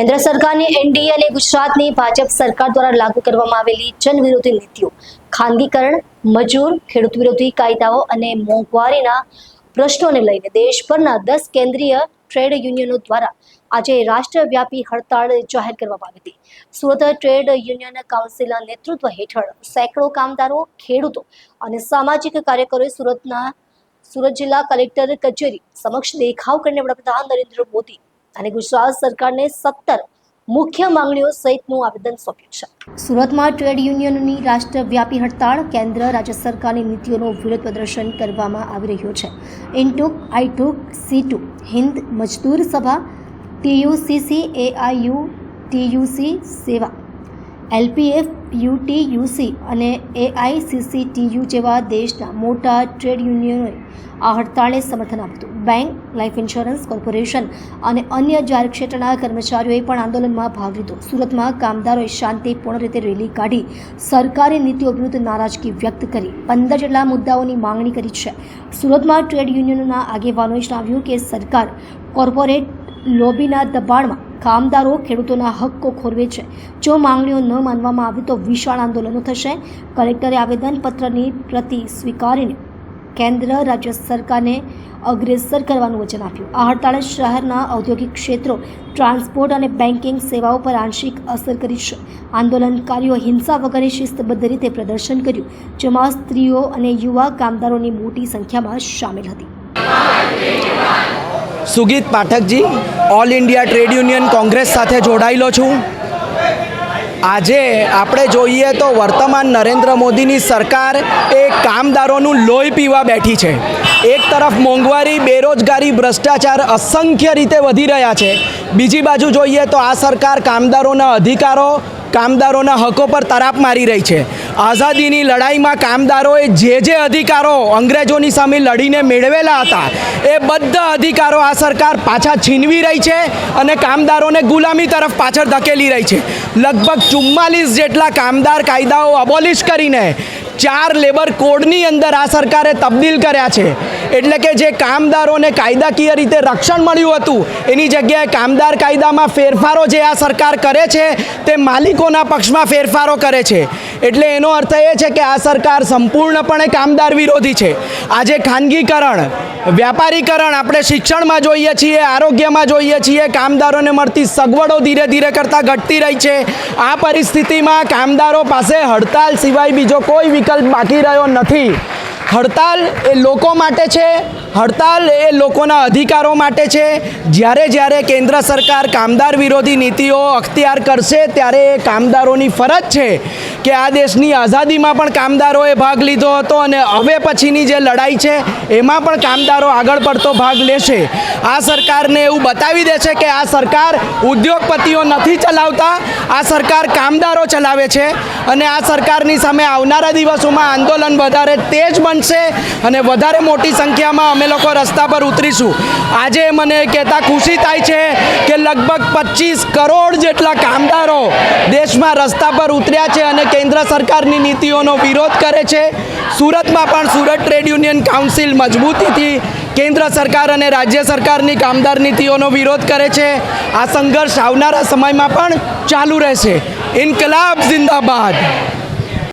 કેન્દ્ર સરકારની એનડીએ અને ગુજરાતની ભાજપ સરકાર દ્વારા લાગુ કરવામાં આવેલી જનવિરોધી નીતિઓ, ખાનગીકરણ, મજૂર, ખેડૂત વિરોધી કાયદાઓ અને મોંઘવારીના પ્રશ્નોને લઈને દેશભરના દસ કેન્દ્રીય ટ્રેડ યુનિયનો દ્વારા આજે રાષ્ટ્રવ્યાપી હડતાળ જાહેર કરવામાં આવી હતી. સુરત ટ્રેડ યુનિયન કાઉન્સિલના નેતૃત્વ હેઠળ સેંકડો કામદારો, ખેડૂતો અને સામાજિક કાર્યકરોએ સુરતના સુરત જિલ્લા કલેક્ટર કચેરી સમક્ષ દેખાવ કરીને વડાપ્રધાન નરેન્દ્ર મોદી અને ગુજરાત સરકારને સત્તર મુખ્ય માંગણીઓ સહિતનું આવેદન સોંપ્યું છે. સુરતમાં ટ્રેડ યુનિયનની રાષ્ટ્રવ્યાપી હડતાળ કેન્દ્ર રાજ્ય સરકારની નીતિઓનો વિરોધ પ્રદર્શન કરવામાં આવી રહ્યો છે. INTUC AITUC CITU, Hind, Mazdoor Sabha TUCC એઆઈયુ ટીયુસી સેવા. એલપીએફ, યુટીયુસી અને એઆઈસીસીટીયુ જેવા દેશના મોટા ટ્રેડ યુનિયનોએ આ હડતાળને સમર્થન આપ્યું બેંક, લાઈફ ઇન્સ્યોરન્સ કોર્પોરેશન અને અન્ય જાહેર ક્ષેત્રના કર્મચારીઓએ પણ આંદોલનમાં ભાગ લીધો. સુરતમાં કામદારોએ શાંતિપૂર્ણ રીતે રેલી કાઢી સરકારી નીતિઓ વિરુદ્ધ નારાજગી વ્યક્ત કરી. પંદર જેટલા મુદ્દાઓની માંગણી કરી છે. સુરતમાં ટ્રેડ યુનિયનોના આગેવાનોએ જણાવ્યું કે સરકાર કોર્પોરેટ લોબીના દબાણમાં કામદારો ખેડૂતોના હક્કો ખોરવે છે. જો માંગણીઓ ન માનવામાં આવે તો વિશાળ આંદોલનો થશે. કલેક્ટરે આવેદનપત્રની પ્રતિ સ્વીકારીને કેન્દ્ર, રાજ્ય સરકારને અગ્રેસર કરવાનું વચન આપ્યું. આ હડતાળે શહેરના ઔદ્યોગિક ક્ષેત્રો, ટ્રાન્સપોર્ટ અને બેન્કિંગ સેવાઓ પર આંશિક અસર કરી છે. આંદોલનકારીઓ હિંસા વગરે શિસ્તબદ્ધ રીતે પ્રદર્શન કર્યું, જેમાં સ્ત્રીઓ અને યુવા કામદારોની મોટી સંખ્યામાં સામેલ હતી. Sugeet Pathakji all India trade union congress સાથે જોડાયેલો છું. આજે આપણે જોઈએ તો વર્તમાન નરેન્દ્ર મોદીની સરકાર એ કામદારોનું લોહી પીવા બેઠી છે. એક તરફ મોંઘવારી, બેરોજગારી, ભ્રષ્ટાચાર અસંખ્ય રીતે વધી રહ્યા છે. બીજી બાજુ જોઈએ તો આ સરકાર કામદારોના અધિકારો કામદારોના હકો પર તરાપ મારી રહી છે. આઝાદીની લડાઈમાં કામદારોએ જે જે અધિકારો અંગ્રેજોની સામે લડીને મેળવેલા હતા, એ બધા અધિકારો આ સરકાર પાછા છીનવી રહી છે અને કામદારોને ગુલામી તરફ પાછળ ધકેલી રહી છે. લગભગ ચુમ્માલીસ જેટલા કામદાર કાયદાઓ અબોલિશ કરીને ચાર લેબર કોડની અંદર આ સરકારે તબદીલ કર્યા છે. એટલે કે જે કામદારોને કાયદાકીય રીતે રક્ષણ મળ્યું હતું, એની જગ્યાએ કામદાર કાયદામાં ફેરફારો જે આ સરકાર કરે છે, તે માલિકોના પક્ષમાં ફેરફારો કરે છે. એટલે એનો અર્થ એ છે કે આ સરકાર સંપૂર્ણપણે કામદાર વિરોધી છે. આજે ખાનગીકરણ, વ્યાપારીકરણ આપણે શિક્ષણમાં જોઈએ છીએ, આરોગ્યમાં જોઈએ છીએ, કામદારોને મળતી સગવડો ધીરે ધીરે કરતાં ઘટતી રહી છે. આ પરિસ્થિતિમાં કામદારો પાસે હડતાલ સિવાય બીજો કોઈ વિકલ્પ બાકી રહ્યો નથી. હડતાલ એ લોકો માટે છે, હડતાલ એ લોકોના અધિકારો માટે છે. જ્યારે જ્યારે કેન્દ્ર સરકાર કામદાર વિરોધી નીતિઓ અખ્તિયાર કરશે, ત્યારે એ કામદારોની ફરજ છે. કે આ દેશની આઝાદીમાં પણ કામદારોએ ભાગ લીધો હતો અને હવે પછીની જે લડાઈ છે, એમાં પણ કામદારો આગળ પડતો ભાગ લેશે. આ સરકારને એવું બતાવી દે છે કે આ સરકાર ઉદ્યોગપતિઓ નથી ચલાવતા, આ સરકાર કામદારો ચલાવે છે અને આ સરકારની સામે આવનારા દિવસોમાં આંદોલન વધારે તેજ બનશે અને વધારે મોટી સંખ્યામાં અમે લોકો રસ્તા પર ઉતરીશું. આજે મને કહેતા ખુશી થાય છે લગભગ પચીસ કરોડ જેટલા કામદારો દેશમાં રસ્તા પર ઉતર્યા છે અને કેન્દ્ર સરકારની નીતિઓનો વિરોધ કરે છે. સુરતમાં પણ સુરત ટ્રેડ યુનિયન કાઉન્સિલ મજબૂતીથી કેન્દ્ર સરકાર અને રાજ્ય સરકારની કામદાર નીતિઓનો વિરોધ કરે છે. આ સંઘર્ષ આવનારા સમયમાં પણ ચાલુ રહેશે. ઇન્કલાબ જિંદાબાદ.